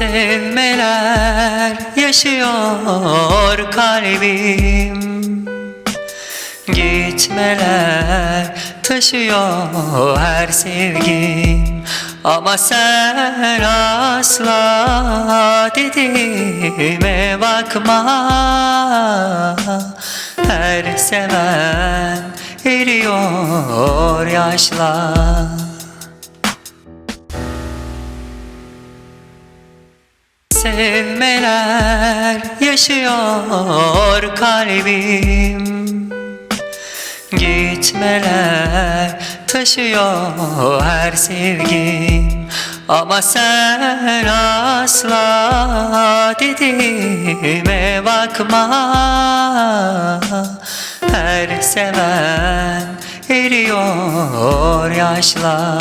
Sevmeler yaşıyor kalbim. Gitmeler taşıyor her sevgim. Ama sen asla dediğime bakma. Her seven eriyor yaşla Sevmeler yaşıyor kalbim. Gitmeler taşıyor her sevgim. Ama sen asla dediğime bakma. Her seven eriyor yaşla